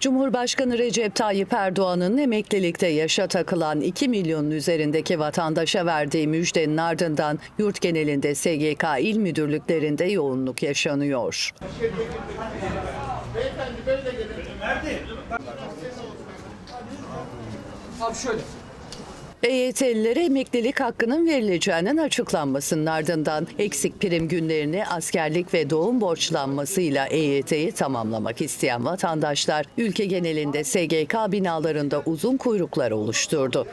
Cumhurbaşkanı Recep Tayyip Erdoğan'ın emeklilikte yaşa takılan 2 milyonun üzerindeki vatandaşa verdiği müjdenin ardından yurt genelinde SGK il müdürlüklerinde yoğunluk yaşanıyor. Abi şöyle. EYT'lilere emeklilik hakkının verileceğinin açıklanmasının ardından eksik prim günlerini askerlik ve doğum borçlanmasıyla EYT'yi tamamlamak isteyen vatandaşlar ülke genelinde SGK binalarında uzun kuyruklar oluşturdu.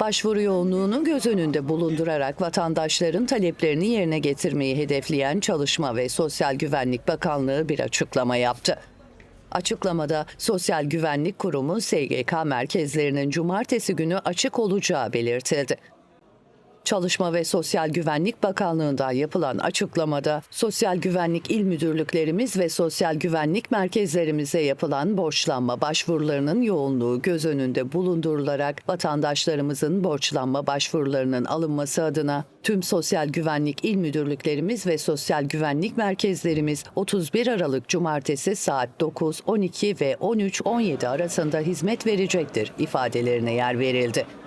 Başvuru yoğunluğunu göz önünde bulundurarak vatandaşların taleplerini yerine getirmeyi hedefleyen Çalışma ve Sosyal Güvenlik Bakanlığı bir açıklama yaptı. Açıklamada Sosyal Güvenlik Kurumu SGK merkezlerinin cumartesi günü açık olacağı belirtildi. Çalışma ve Sosyal Güvenlik Bakanlığı'ndan yapılan açıklamada Sosyal Güvenlik İl Müdürlüklerimiz ve Sosyal Güvenlik Merkezlerimize yapılan borçlanma başvurularının yoğunluğu göz önünde bulundurularak vatandaşlarımızın borçlanma başvurularının alınması adına tüm Sosyal Güvenlik İl Müdürlüklerimiz ve Sosyal Güvenlik Merkezlerimiz 31 Aralık Cumartesi saat 9, 12 ve 13-17 arasında hizmet verecektir ifadelerine yer verildi.